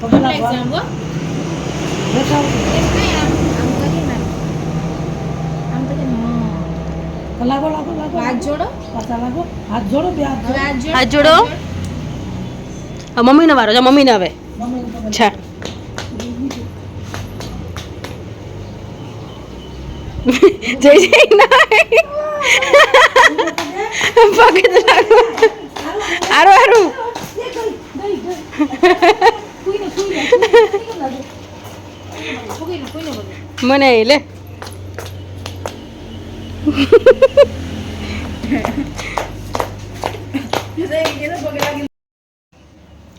પગલા Complex ભાવ. આમ હો. દેખાવ. એમ નહીં આમ આમ કરીને આમ. આમ કરીને હા. તો લાગો લાગો લાગો હાથ જોડો પાછા લાગો હાથ જોડો બે હાથ હવે જોડો હાથ જોડો હાથ જોડો. હા મમ્મીનો વારો છે મમ્મીને હવે મમ્મીને પકડ. છે જય જય ના પગે તો લાગો હારું હારું ફૂઈને, ફૂઈને, ફૂઈને લાગો. ફૂગીને ફૂગીને બધું. મને લે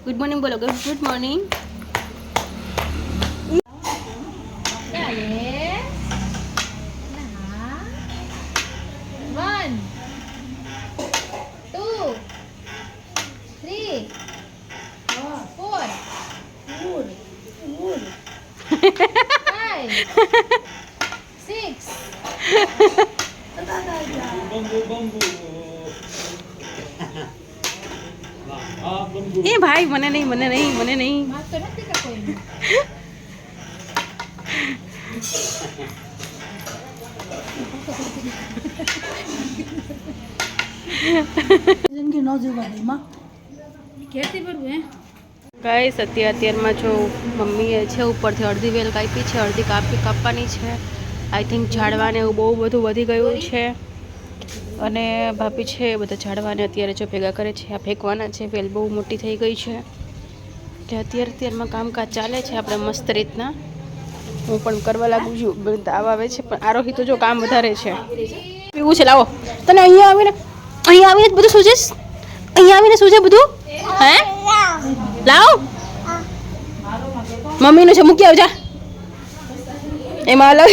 ગુડ મોર્નિંગ બોલો ગુડ ગુડ મોર્નિંગ ચાલે. ના. One. મને નહીં મને નહીં મને નહીં. ગાઈસ અત્યારે અત્યારમાં જો મમ્મીએ છે ઉપરથી અડધી વેલ કાપી છે અડધી કાપી કાપવાની છે. આઈ થિંક ઝાડવાને એવું બહુ બધું વધી ગયું છે. અને ભાભી છે બધા ઝાડવાને અત્યારે જો ભેગા કરે છે. આ ફેંકવાના છે. વેલ બહુ મોટી થઈ ગઈ છે. એટલે અત્યારે અત્યારમાં કામકાજ ચાલે છે આપણે મસ્ત રીતના. હું પણ કરવા લાગુ છું. તાવ આવે છે. પણ આરોહી તો જો કામ વધારે છે. પીવું છે. લાવો. તને અહીંયા આવીને અહીંયા આવીને બધું સૂજેશ? અહીંયા આવીને સૂજે બધું? હે? લાવો. મમ્મીનું છે. મૂકી આવજા. એમાં અલગ.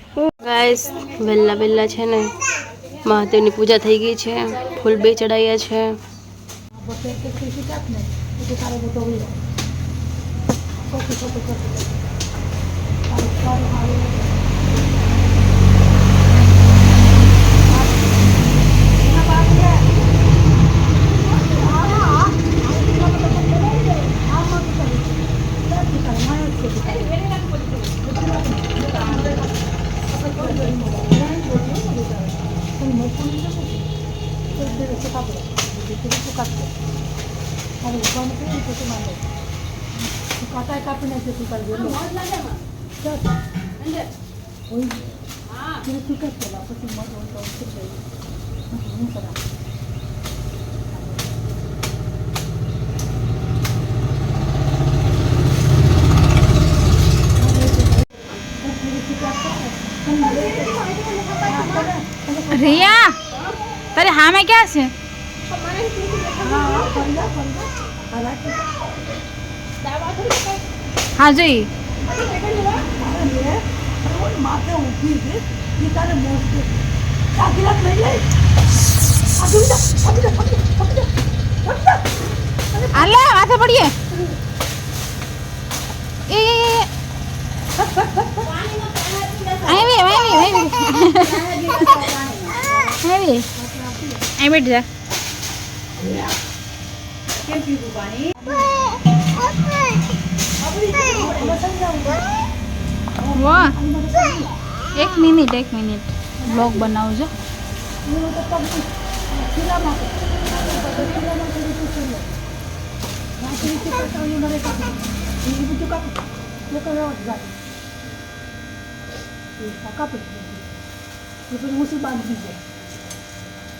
ગાઈસ વહેલા વહેલા છે ને. મહાદેવની પૂજા થઈ ગઈ છે. ફૂલ બે ચડાયા છે. બસ એક એક પીસી કાપ ને એટલે તારો બધો ઉડી જાય. ચોખ્ખું ચોખ્ખું ચોખ્ખું. સારું, સારું, સારું. એના બાપ છે. આ મત કરી. નથી કરી, મારે જ છે. પણ મોટું નહીં થતું. તો બે રસ્તે કાપી દે. બીજું બધું કાપી દે. મારે ઊભા નથી ને તો માંડે તું કાંટાએ કાપી નાખે તું તારી વેલો ચાલ. હોય તું તું કાપ પેલા પછી મત હોય તો ઉતરી જાય હું કરા રિયા હામે ક્યાં છે? હા જોઈ. માથે ઊભી છે એ તારે મોસ છે આ લઈ લે આ જોઈ જા પકડી જા પકડી જા પકડી જા પકડી જા હાલે માથે પડીએ. એ એ, એ. આવી આવી આવી આવી અહીં જ જા એક મિનિટ એક મિનિટ. બ્લોગ બનાવજો. કાપી. દીજે સારું ગમવું હોય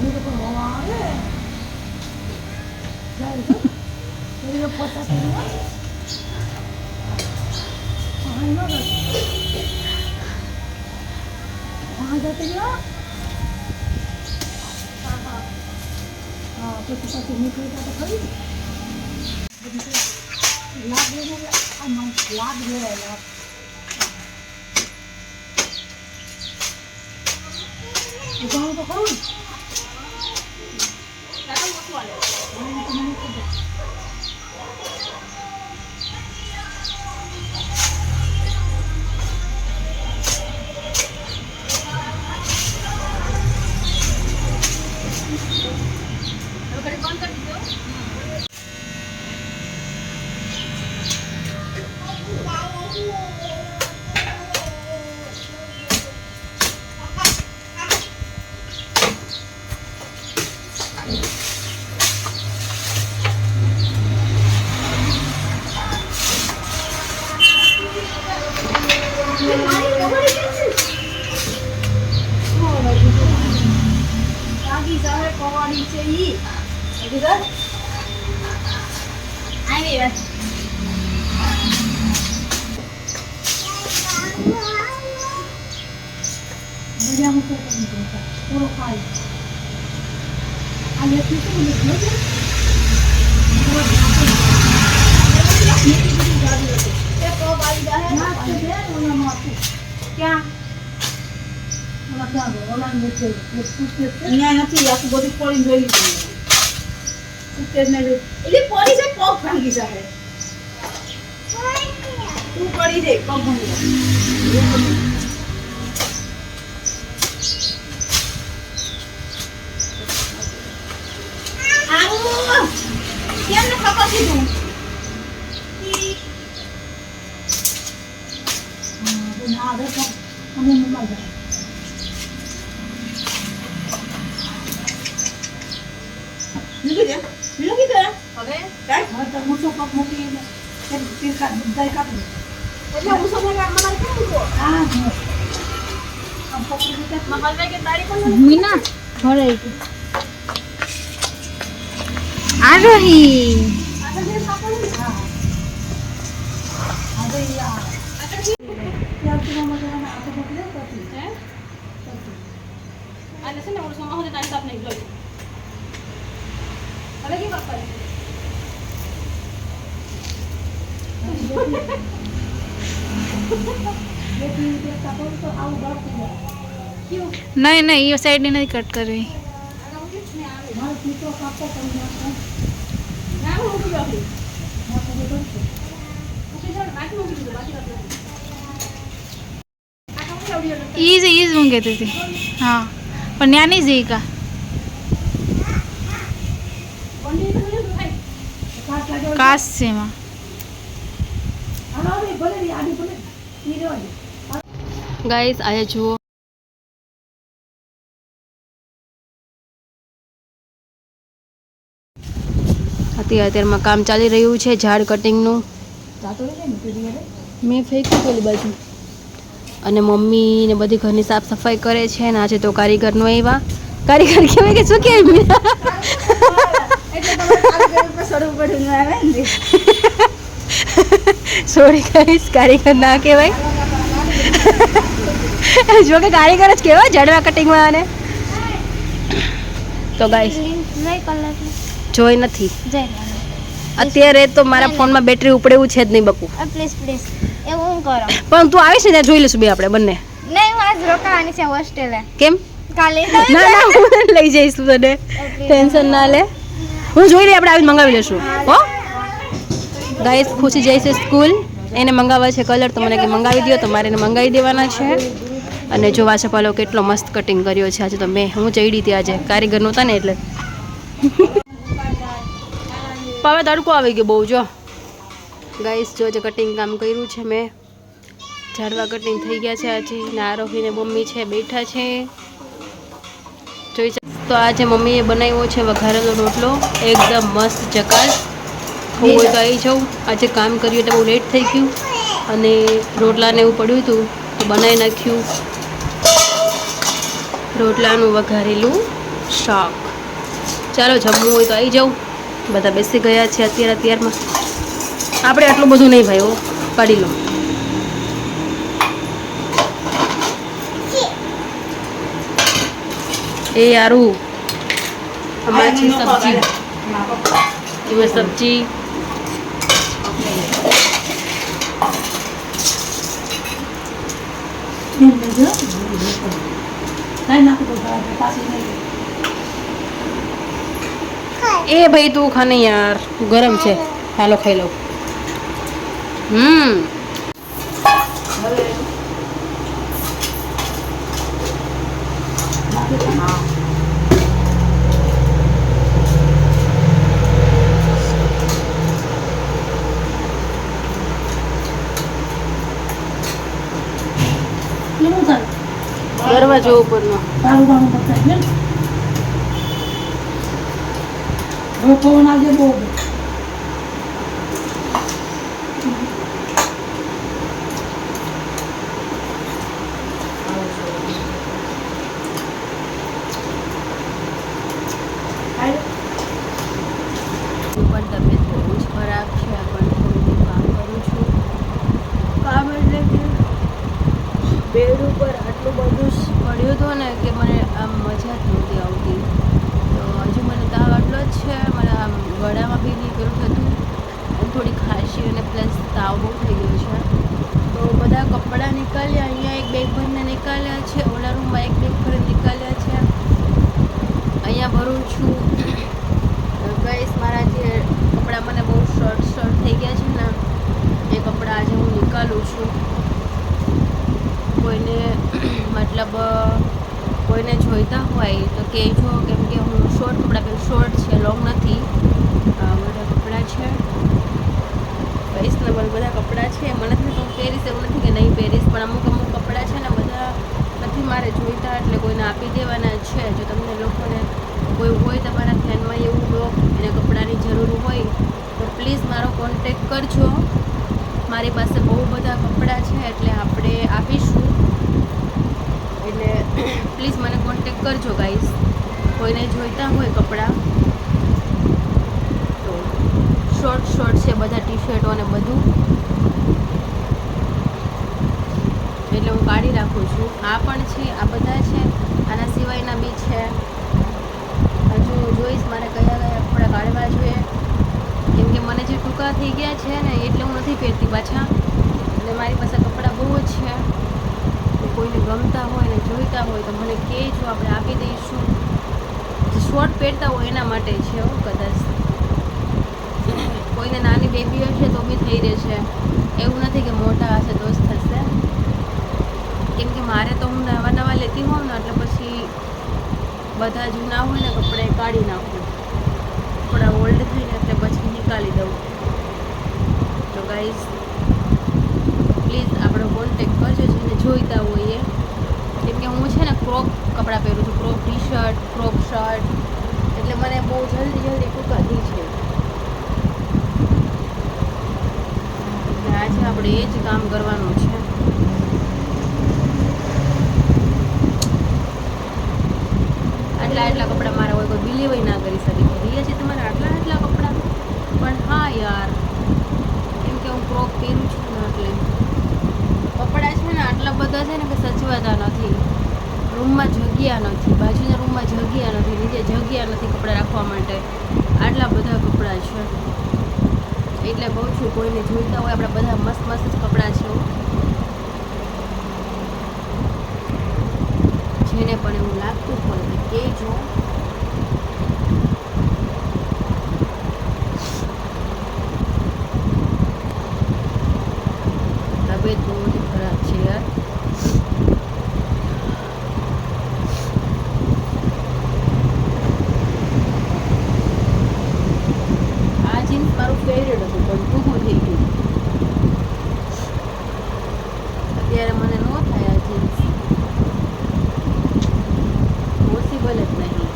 Udah, tuh, kalau... અહીંયા નથી, આખું બધું પડીને જોઈ લીધું. એટલે પડી જાય પગ ભાંગી જાય તું પડી જાય પગ ભાંગી જાય આવું. કેમ ને કીધું તો ના તો. મૂકી દે મૂકી દે હવે? કાંઈ? હવે તો ઊંચો પગ તીરકા દૂધાઈ કાપી એટલે હું સમય મને કેમ મૂકો હા, મીના ભરાઈ આરોહી. હા. હવે ઈ આ. ત્યારથી મમ્મા જવાના હાથે પકડે પછી. હે પછી. અને છે ને ઓલું સોમાં સુધી તારી સાપ નહીં જોઈ નહીં નહીં એ સાઈડ નથી કટ કરવી મારો પીતો કાપતો કરી નાખો. હું ઊભી રહી નાખો તો બનશે. ઊભી જાવ બાકી ઊભી દીધું બાકી નથી આ કામ કેવડી એટલે ઈ જ ઈ જ હું કહેતી હતી હા, પણ ત્યાં નહીં જઈ કા બંડી તો નહીં થાય કાચ લાગ્યો હોય. કાસ છે એમાં હાલો હવે ભલે રી આડી ભલે ઈ રહેવા દે. ગાઈસ આજે જુઓ અત્યારે અત્યારમાં કામ ચાલી રહ્યું છે, ઝાડ કટિંગનું ને. મેં ફેંક્યું પેલી બાજુ અને મમ્મી ને બધી ઘરની સાફ સફાઈ કરે છે અને આજે તો કારીગર નો આવ્યા કારીગર કહેવાય કે શું કહેવાય એટલે તમારે કારીગર ઉપર સડવું પડ્યું ન આવે ને સોરી કહીશ કારીગર ના કહેવાય. જો કે કારીગર જ કહેવાય જડવા કટિંગમાં અને તો ગાઈસ જોઈ નથી. અત્યારે તો મારા ફોનમાં બેટરી ઉપડે એવું છે જ નહીં બકુ. પ્લીઝ પ્લીઝ એવું હું કરો? પણ તું આવીશ ને ત્યાં જોઈ લઈશું બે આપણે બંને. નહીં હું આજ રોકાવાની છે હોસ્ટેલે કેમ? કાલે ના ના હું લઈ જઈશ તને. ટેન્શન ના લે. હું જોઈ લઈ આપણે આવીને મંગાવી લઈશું. હો? ગાઈસ ખુશી જાય છે સ્કૂલ. એને મંગાવવા છે કલર તો મને કે મંગાવી દો તો મારે એને મંગાવી દેવાના છે. અને જોવા છે પાલો કેટલો મસ્ત કટિંગ કર્યો છે આજે તો મેં હું ચડી હતી આજે. કારીગર નહોતા ને એટલે. પાવે તડકો આવી ગયો બહુ જો. ગાઈસ જો જે કટિંગ કામ કર્યું છે મેં. ઝાડવા કટિંગ થઈ ગયા છે આજે. ને આરોહી ને મમ્મી છે બેઠા છે. જોઈ શકો. તો આજે મમ્મીએ બનાવ્યો છે વઘારેલો રોટલો એકદમ મસ્ત ચકાસ. હું હોય તો આવી જાઉં. આજે કામ કર્યું એટલે બહુ લેટ થઈ ગયું. અને રોટલાને એવું પડ્યું હતું તો બનાવી નાખ્યું. રોટલાનું વઘારેલું શાક. ચાલો જમવું હોય તો આવી જાઉં. બધા બેસી ગયા છે અત્યારે અત્યારમાં. આપણે આટલું બધું નહીં ભાઈ હો. પાડી લો. એ યારું. હમણાં છે સબ્જી. એમાં સબ્જી. એ ભાઈ તું ખાને યાર. ગરમ છે. હાલો ખાઈ લો હમ. બારું બતાય ને? હવે પવન આજે બહુ પણ તબિયત બહુ જ ખરાબ છે પણ થોડું કામ કરું છું કામ એટલે કે બેડ ઉપર આટલું બધું જ પડ્યું હતું ને કે મને આમ મજા જ નહોતી આવતી તો હજુ મને તાવ આટલો જ છે મને આમ ગળામાં બી નહીં પેલું થતું અને થોડી ખાંસી અને પ્લસ તાવ બહુ થઈ ગયો છે તો બધા કપડાં નીકાળ્યા અહીંયા એક બેગ ભરીને નીકાળ્યા છે ઓલા રૂમમાં એક બેગ ભરીને નીકાળ્યા છે અહીંયા ભરું છું ગઈસ મારા જે કપડાં મને બહુ શોર્ટ શોર્ટ થઈ ગયા છે ને એ કપડાં આજે હું નીકાળું છું કોઈને મતલબ કોઈને જોઈતા હોય તો કહેજો, કેમ કે હું શોર્ટ કપડાં પહેલું શોર્ટ છે લોંગ નથી. મારા કપડાં છે. ફેશનેબલ બધા કપડાં છે. મને નથી હું પહેરીશ એવું નથી કે નહીં પહેરીશ, પણ અમુક અમુક કપડાં છે ને બધા નથી મારે જોઈતા, એટલે કોઈને આપી દેવાના છે. જો તમને લોકોને કોઈ હોય તમારા ધ્યાનમાં એવું લો એને કપડાની જરૂર હોય, તો પ્લીઝ મારો કોન્ટેક કરજો. મારી પાસે બહુ બધા કપડાં છે, એટલે આપણે આપીશું. એટલે પ્લીઝ મને કોન્ટેક કરજો ગાઈસ કોઈને જોઈતા હોય કપડાં, તો શોર્ટ શોર્ટ છે બધા ટી શર્ટો અને બધું. એટલે હું કાઢી રાખું છું. આ પણ છે, આ બધા છે, આના સિવાયના બી છે. હજુ જોઈશ મારે કયા કયા કપડાં કાઢવા જોઈએ. કેમ કે મને જે ટૂંકા થઈ ગયા છે ને, એટલે હું નથી પહેરતી પાછા. એટલે મારી પાસે કપડાં બહુ જ છે. કોઈને ગમતા હોય ને જોઈતા હોય તો મને કહેજો, આપણે આપી દઈશું. શોર્ટ પહેરતા હોય એના માટે છે હો કદાચ. કોઈને નાની બેબી હશે તો બી થઈ રહેશે. એવું નથી કે મોટા હશે તો જ થશે. કેમ કે મારે તો હું નવા નવા લેતી હોઉં ને એટલે પછી બધા જૂના હોય ને કપડે કાઢી નાખું. થોડા ઓલ્ડ થઈને એટલે પછી નીકાળી દઉં. તો ગાઈઝ પ્લીઝ કોન્ટેક કરજો જેને જોઈતા હોઈએ કેમ કે હું છે ને ક્રોપ કપડાં પહેરું છું, crop T shirt crop shirt. એટલે મને બહુ જલ્દી જલ્દી ટૂંકાતી છે આજે આપણે એ જ કામ કરવાનું છે. આટલા આટલા કપડાં મારા હોય કોઈ બિલીવ ના કરી શકે. રિયા છે તમારા આટલા આટલા કપડાં? પણ હા યાર. કેમ કે હું ક્રોપ પહેરું છું ને એટલે. આટલા બધા છે ને કે સચવાતા નથી. રૂમમાં જગ્યા નથી. બાજુના રૂમમાં જગ્યા નથી. નીચે જગ્યા નથી કપડાં રાખવા માટે. આટલા બધા કપડાં છે. એટલે કહું છું, કોઈને જોઈતા હોય, આપણા બધા મસ્ત મસ્ત જ કપડાં છે જેને પણ એવું લાગતું હોય કે કહેજો તબિયત બહુ જ ખરાબ છે યાર આ જીન્સ મારું ફેવરેટ હતું પણ ટૂંકું થઈ ગયું અત્યારે મને ન થાય આ જીન્સ પોસિબલ જ નહીં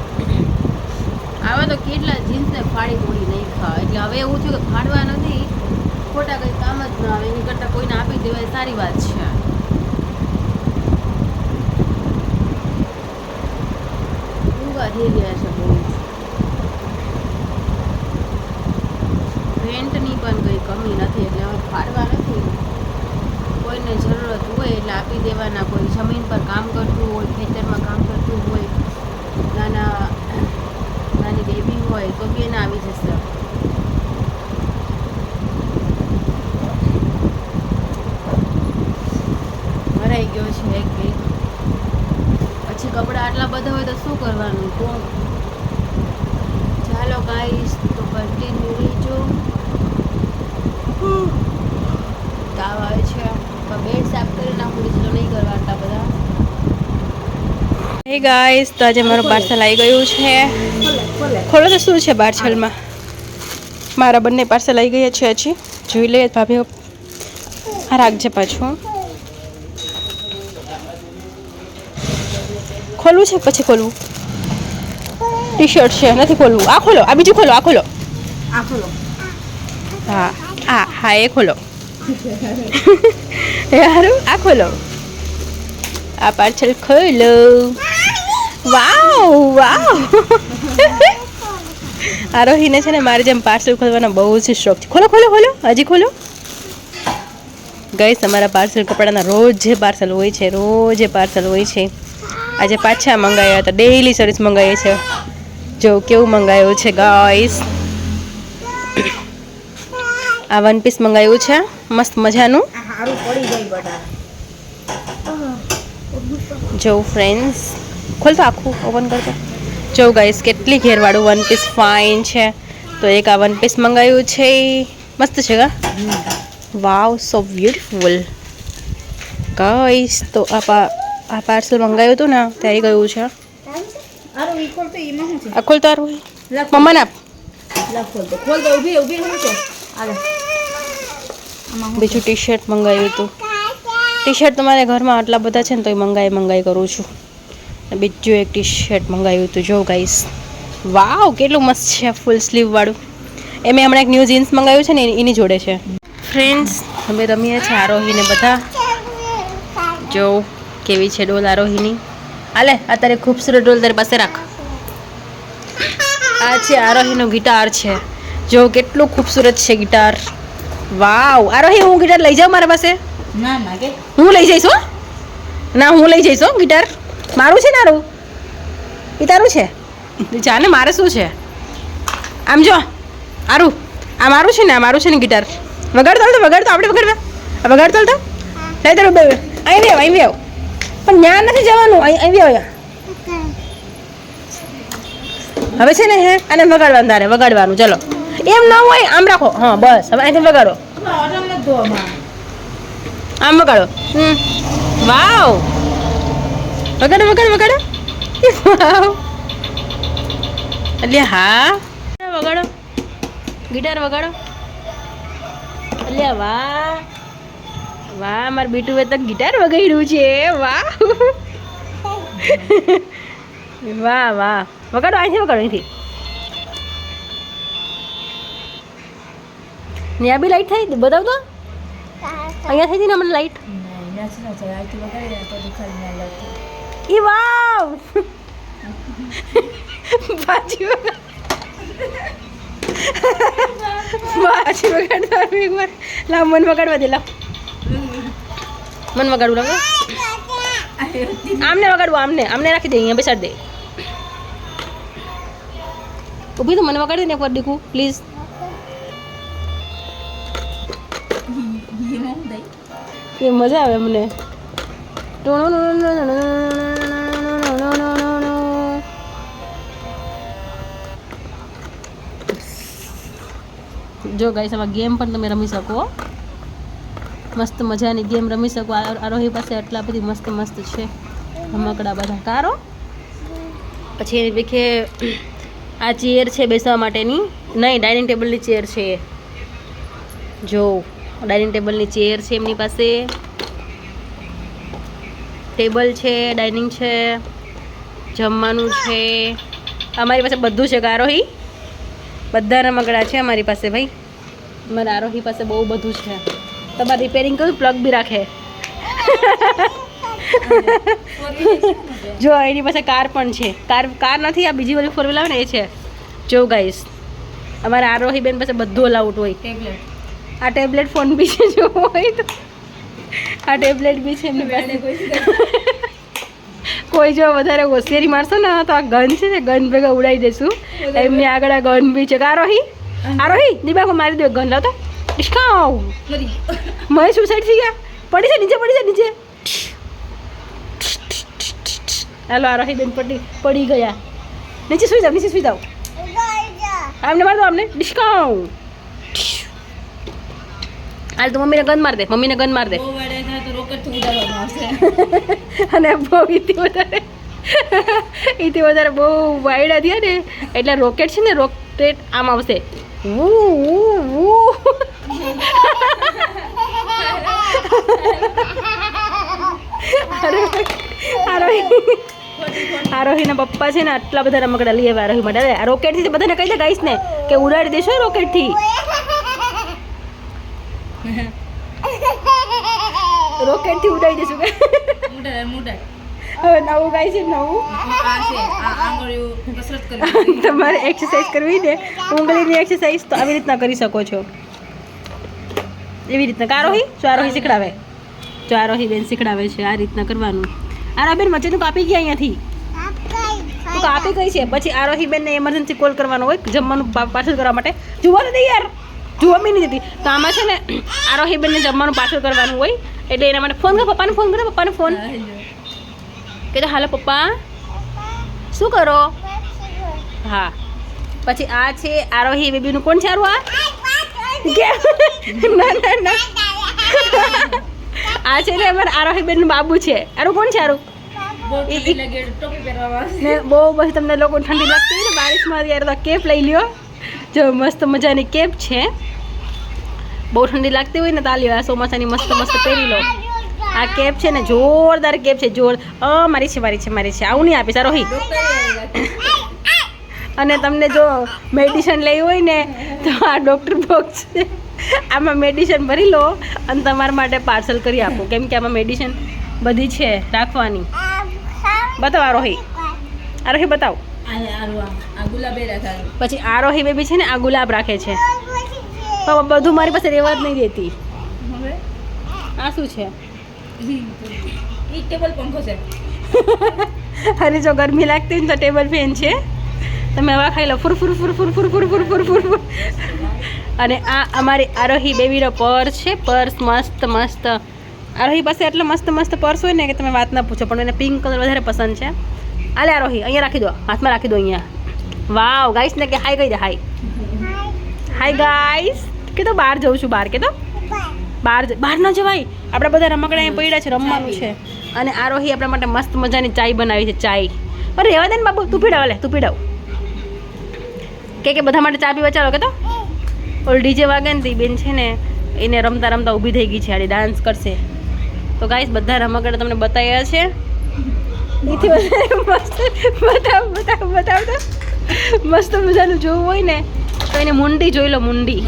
આવા તો કેટલા જીન્સને ફાડી તોડી નહીં ખાવા એટલે એટલે હવે એવું થયું કે ફાડવા નથી ખોટા કંઈ કામ જ ના આવે એની કરતાં કોઈને આપી દેવાય સારી વાત છે ઊંઘા થઈ ગયા છે બહુ રેન્ટની પણ કંઈ કમી નથી એટલે હવે ફાડવા નથી કોઈને જરૂરત હોય એટલે આપી દેવાના કોઈ જમીન પર કામ કરતું હોય ખેતરમાં કામ કરતું હોય નાના નાની બેબી હોય તો બી એને આવી જશે ભરાઈ ગયો છે એક એક પછી કપડાં આટલા બધા હોય તો શું કરવાનું? તો ચાલો ગાઈસ તો કન્ટિન્યુ રહેજો તાવ આવે છે. તો બેડ સાફ કરી નાખું, બીજું નહીં કરવા આટલા બધા. હે ગાઈસ તો આજે મારું પાર્સલ આવી ગયું છે. ખોલો તો શું છે પાર્સલમાં મારા બંને પાર્સલ આવી ગયા છે હજી. જોઈ લઈએ ભાભી, આ રાખજે પાછું ખોલવું છે પછી ખોલવું ટી શર્ટ છે નથી ખોલવું. આ ખોલો આ બીજું ખોલો આ ખોલો. આ ખોલો. હા આ હા એ ખોલો. સારું આ ખોલો. આ પાર્સલ ખોલો. વાવ વાવ. આરોહીને છે ને મારે જેમ પાર્સલ ખોલવાનો બહુ જ શોખ છે. ખોલો ખોલો ખોલો. હજી ખોલો. ગઈ તમારા પાર્સલ કપડાના રોજ જે પાર્સલ હોય છે રોજ જે પાર્સલ હોય છે. આજે પાછા મંગાવ્યા હતા. ડેઈલી સર્વિસ મંગાવીએ છે. જો કેવું મંગાવ્યું છે ગાઈસ આ વન પીસ મંગાવ્યું છે. મસ્ત મજાનું. આ હારું પડી જાય બટા. જો ફ્રેન્ડ્સ ખોલ તો આખું ઓપન કરતો જો ગાઈસ કેટલી ઘેરવાળું વન પીસ ફાઇન છે. તો એક આ વન પીસ મંગાવ્યું છે મસ્ત છે કા? વાવ સો બ્યુટીફુલ ગાઈસ તો આ પા આ પાર્સલ મંગાવ્યું હતું ને ત્યારે ગયું છે. ખોલ તો આ ખોલ તારું લખ મમ્માને આપ તો તો બીજું ટી શર્ટ મંગાવ્યું હતું. ટી શર્ટ તમારે ઘરમાં આટલા બધા છે ને તો એ મંગાઈ મંગાઈ કરું છું. બીજું એક ટી શર્ટ મંગાવ્યું હતું. જો ગાઈસ વાવ કેટલું મસ્ત છે ફૂલ સ્લીવ વાળું. એ મેં હમણાં એક ન્યૂ જીન્સ મંગાવ્યું છે ને એની- એની જોડે છે. ફ્રેન્ડ્સ અમે રમીએ છીએ આરોહીને બધા. જો. કેવી છે ડોલ આરોહીની? હાલે આ તારે ખૂબસૂરત ડોલ તારી પાસે રાખ. આ છે આરોહીનો ગિટાર છે. જો કેટલું ખૂબસૂરત છે ગિટાર. વાવ આરોહી હું ગિટાર લઈ જાઉં મારા પાસે? ના ના કે. હું લઈ જઈશ હો? ના હું લઈ જઈશ હો ગિટાર. મારું છે ને આરું એ તારું છે? જાને મારે શું છે? આમ જો આરું. આ મારું છે ને આ મારું છે ને ગિટાર. વગાડતો તો વગાડતો આપણે વગાડવા. આ વગાડતો તો? લઈ તારું બે અહીં બી આવ અહીં બી આવ પણ ત્યાં નથી જવાનું. અહીં બી હવે છે ને હે અને વગાડવાનું તારે, વગાડવાનું. ચલો. એમ ન હોય, આમ રાખો. હા, બસ. હવે અહીંથી વગાડો. આમ વગાડો. હમ. વાવ. વગાડો વગાડો વગાડો. વાવ. એટલે હા. વગાડો. ગિટાર વગાડો. એટલે વાહ. વાહ, માર બીટુએ તો ગિટાર વગાડ્યું છે, વાહ. વાહ વાહ. વગાડો, અહીંથી વગાડો, અહીંથી. ત્યાં બી લાઈટ થઈ, બતાવ તો? અહીંયા થઈ હતી ને મને લાઈટ ઈ વાવ. બાજી બાજી વગાડવા એક વાર લાવ મન વગાડવા દે લાવ મન વગાડવું લાવ આમને વગાડવું આમને આમને રાખી દે અહીંયા બેસાડ દે ઊભી તો મને વગાડી દે ને એક વાર દીકું પ્લીઝ એ મજા આવે અમને જો ગાઈસ આમાં ગેમ પણ તમે રમી શકો મસ્ત મજાની ગેમ રમી શકો. આરોહી પાસે આટલા બધી મસ્ત મસ્ત છે. રમકડા બધા. કારો? પછી એની પીખે આ ચેર છે બેસવા માટેની. નહીં, ડાઇનિંગ ટેબલની ચેર છે જો, ડાઇનિંગ ટેબલની ચેર છે એમની પાસે. ટેબલ છે, ડાઇનિંગ છે, જમવાનું છે. અમારી પાસે બધું છે કારોહી. બધા રમકડા છે અમારી પાસે ભાઈ. મારા આરોહી પાસે બહુ બધું છે. તમારે રિપેરિંગ કર્યું પ્લગ બી રાખે. જો એની પાસે કાર પણ છે. કાર કાર નથી આ બીજી બધી ફોર વ્હીલ આવે ને એ છે. જો ગાઈસ અમારા આરોહી બેન પાસે બધું અલાઉટ હોય. આ ટેબ્લેટ ફોન બી છે જો હોય તો. આ ટેબ્લેટ બી છે એમની પાસે. કોઈ જો વધારે હોશિયારી મારશો ને તો આ ગન છે ને ગન ભેગા ઉડાવી દેશું. એમની આગળ આ ગન બી છે. આરોહી? આરોહી દીબાકો મારી દો ગન લાવતો ડિસ્કાઉ મય સુસાઇડ થઈ ગયા. પડી છે નીચે પડી છે નીચે. હાલો રહી બેન પડી પડી ગયા. નીચે સુઈ જાવ નીચે સુઈ જાવ આમને માર દો આમને. ડિસ્કાઉ હાલ તો મમ્મીને ગન માર દે મમ્મીને ગન માર દે. અને બહુ ઈથી વધારે ઈથી વધારે બહુ વાયડા થયા ને એટલે રોકેટ છે ને રોકેટ આમ આવશે. વૂ વૂ વૂ. આરોહીના પપ્પા છે ને આટલા બધા રમકડા લઈ આવ્યા આરોહી માટે. આ રોકેટથી બધાને કહી દે ગાઈશ ને કે ઉડાડી દેશો રોકેટથી. રોકેટથી ઉડાડી દેશું કે. હવે નવું ગાય છે નવું. તમારે એક્સરસાઇઝ કરવી ને. ઉંગળીની એક્સરસાઇઝ તો આવી રીતના કરી શકો છો. એવી રીતના. કારોહી જો આરોહી શીખડાવે. જો આરોહી બેન શીખડાવે છે આ રીતના કરવાનું. આરા બેન વચ્ચે તું કાપી ગયા અહીંયાથી? તું કાપી ગઈ છે? પછી આરોહી બેનને એમરજન્સી કોલ કરવાનો હોય જમવાનું પાર્સલ કરવા માટે. જુઓ ને યાર જુઓ બી નહીં દીધી. તો આમાં છે ને આરોહી બેનને જમવાનું પાર્સલ કરવાનું હોય એટલે એના માટે ફોન કર પપ્પાને ફોન કરો પપ્પાને ફોન. કે તો હાલો પપ્પા શું કરો? હા. પછી આ છે આરોહી બેબીનું કોણ છે આરું આ ના ના ના. આ છે ને અમારા આરોહી બેનનું બાબુ છે. આરો કોણ છે આરો? બહુ બસ તમને લોકો ઠંડી લાગતી હોય ને બારિશમાં ત્યારે તો કેપ લઈ લ્યો. જો મસ્ત મજાની કેપ છે. બહુ ઠંડી લાગતી હોય ને તાલ્યો આ ચોમાસાની મસ્ત મસ્ત પહેરી લો. આ કેપ છે ને જોરદાર કેપ છે જોર અ મારી છે મારી છે મારી છે. આવું નહીં આપીશ આરોહી. રોહી અને તમને જો મેડિસિન લેવી હોય ને તો આ ડૉક્ટર બોક્સ છે. આમાં મેડિસિન ભરી લો અને તમારા માટે પાર્સલ કરી આપો. કેમ કે આમાં મેડિસિન બધી છે રાખવાની. બતાવો આરોહી આરોહી બતાવો. પછી આરોહી બેબી છે ને આ ગુલાબ રાખે છે. પણ બધું મારી પાસે રહેવા જ નહીં દેતી. આ શું છે? અને જો ગરમી લાગતી હોય તો ટેબલ ફેન છે. તમે હવા ખાઈ લો. ફૂર ફૂર ફૂર ફૂર ફૂર ફૂર ફૂર ફૂર ફૂર અને આ અમારી આરોહી બેબીનો પર્સ છે. પર્સ મસ્ત મસ્ત. આરોહી પાસે એટલો મસ્ત મસ્ત પર્સ હોય ને કે તમે વાત ના પૂછો, પણ એને પિંક કલર વધારે પસંદ છે. આલે આરોહી, અહીંયા રાખી દો. હાથમાં રાખી દો અહીંયા. વાવ ગાઈસ ને કે હાય કહી દે હાય હાય ગાઈસ કે તો બહાર જઉં છું, બહાર કે તો બહાર બહાર ન જવાય. આપણે બધા રમકડા અહીંયા પડ્યા છે, રમવાનું છે. અને આરોહી આપણા માટે મસ્ત મજાની ચાય બનાવી છે, ચાય. પણ રહેવા દે ને બાબુ, તું પીડાવ લે, તું પીડાવ કે કે બધા માટે ચાબી પીવા ચાલો કે તો? ઓલ ડીજે વાગે ને તે બેન છે ને એને રમતા રમતા ઊભી થઈ ગઈ છે આડી ડાન્સ કરશે. તો ગાઈસ બધા રમકડા તમને બતાવ્યા છે. એથી વધારે મસ્ત બતાવ બતાવ બતાવ તો મસ્ત મજાનું જોવું હોય ને તો એને મુંડી જોઈ લો મુંડી.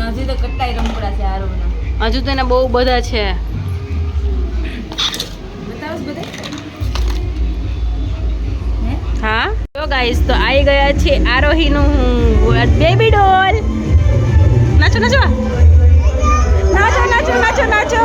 હજુ તો એના બહુ બધા છે. હા? તો ગાઈસ તો આવી ગયા છે આરોહીનું બેબી ડોલ નાચો નાચો. નાચો નાચો નાચો નાચો.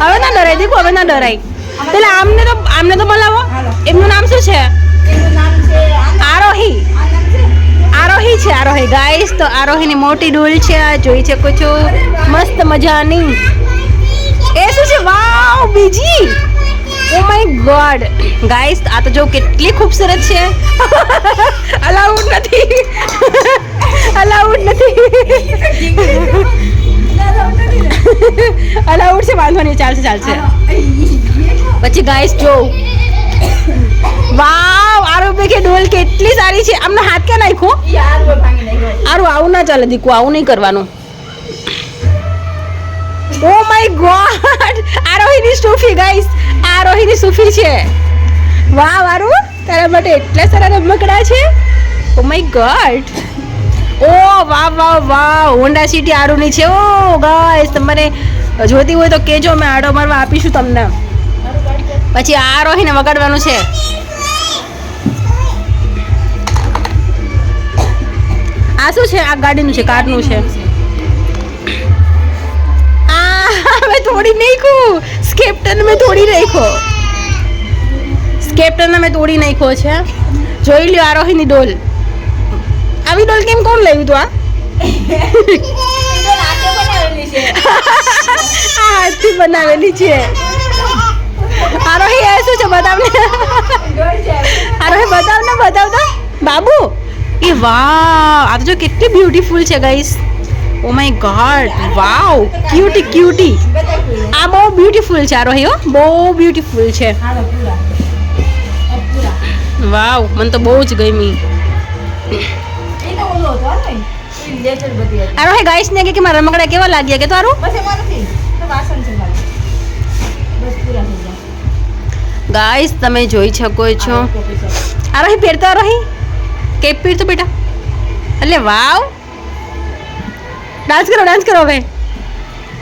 હવે ના ડરાય દીકુ હવે ના ડરાય. પેલા આમને તો આમને તો બોલાવો. એમનું નામ શું છે? આરોહી. આરોહી છે આરોહી. ગાઈસ તો આરોહીની મોટી ડૂલ છે આ જોઈ શકો છો. મસ્ત મજાની. એ શું છે? વાવ બીજી. ઓ માય ગોડ ગાઈસ આ તો જો કેટલી ખૂબસૂરત છે. અલાઉડ નથી. અલાઉડ નથી. અલાઉડ છે વાંધો નહીં. ચાલશે ચાલશે. પછી ગાઈસ જો. વાવ આરોપે કે ડોલ કેટલી સારી છે. આમનો હાથ ક્યાં નાખ્યો? આરું આવું ના ચાલે દીકુ આવું નહીં કરવાનું. ઓ માય ગોડ આરોહીની સુફી ગાઈસ આરોહીની સુફી છે. વાહ વારું તારા માટે એટલા સારા રમકડા છે. ઓ માય ગોડ. ઓ વાહ વાહ વાહ હોન્ડા સિટી આરુની છે. ઓ ગાઈસ તમને જોતી હોય તો કેજો મેં આડો મારવા આપીશું તમને. પછી આ આરોહીને વગાડવાનું છે. આ શું છે? આ ગાડીનું છે, કારનું છે. આ મેં થોડી નાખ્યું. સ્કેપ્ટન મેં તોડી નાખ્યો. સ્કેપ્ટન મેં તોડી નાખ્યો છે. જોઈ લ્યો આરોહીની ડોલ. આવી ડોલ કેમ કોણ લાવ્યું તું, આ? હાથથી બનાવેલી છે. આરોહી એ શું છે, બતાવને? આરોહી બતાવ ને બતાવ તો બાબુ? એ વાવ આ તો જો કેટલી બ્યુટીફુલ છે guys oh my god wow cutie cutie આ બહુ બ્યુટીફુલ છે આરોહી હો બહુ બ્યુટીફુલ છે વાવ મને તો બહુ જ ગમી આરોહી ગાઈસ ને કે કે મારા રમકડા કેવા લાગ્યા કે તો આરું ગાઈસ તમે જોઈ શકો છો આરોહી પહેરતો આરોહી કેપ પહેરતો બેટા. એટલે વાવ. ડાન્સ કરો ડાન્સ કરો હવે.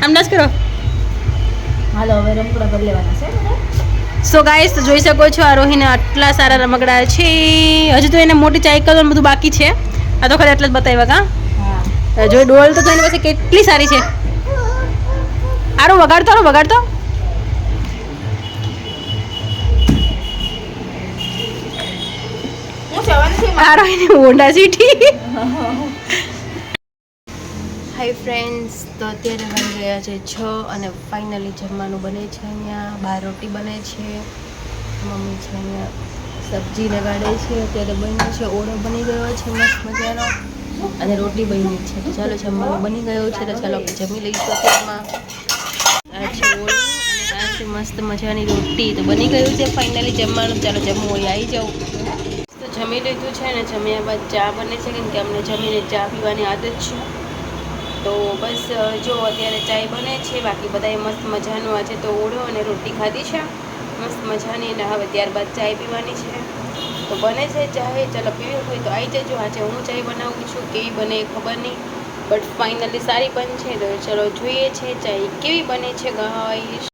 આમ ડાન્સ કરો. હાલો હવે રમકડા બદલેવાના છે સો ગાઈસ જોઈ શકો છો આરોહીને આટલા સારા રમકડા છે. હજુ તો એને મોટી સાયકલ બધું બાકી છે. આ તો ખાલી એટલા જ બતાવ્યા કા? જો ડોલ તો એની પાસે કેટલી સારી છે. આરો વગાડતો આરો વગાડતો. આરોહીની હોન્ડા સિટી. હાય ફ્રેન્ડ્સ તો અત્યારે બની ગયા છે છ અને ફાઇનલી જમવાનું બને છે અહીંયા. બાર રોટી બને છે. મમ્મી છે અહીંયા સબ્જી લગાડે છે. અત્યારે બન્યો છે ઓળો બની ગયો છે મસ્ત મજાનો. અને રોટલી બની છે. તો ચાલો જમવાનું બની ગયું છે તો ચાલો આપણે જમી લઈશું અત્યારમાં. આ છે ઓળો અને આ છે મસ્ત મજાની રોટી. તો બની ગયું છે ફાઇનલી જમવાનું. ચાલો જમવું હોય આવી જાઉં. જમી લીધું છે ને જમ્યા બાદ ચા બને છે, કેમ કે અમને જમીને ચા પીવાની આદત છે. તો બસ જો અત્યારે ચાય બને છે, બાકી બધાએ મસ્ત મજાનું આજે તો ઓળો અને રોટી ખાધી છે. મસ્ત મજાની અને હવે ત્યારબાદ ચાય પીવાની છે. તો બને છે ચાય, ચાલો પીવી હોય તો આવી જજો. આજે હું ચાય બનાવું છું કેવી બને ખબર નહીં. બટ ફાઇનલી સારી બનશે, તો ચલો જોઈએ છે ચાય કેવી બને છે ગાઈસ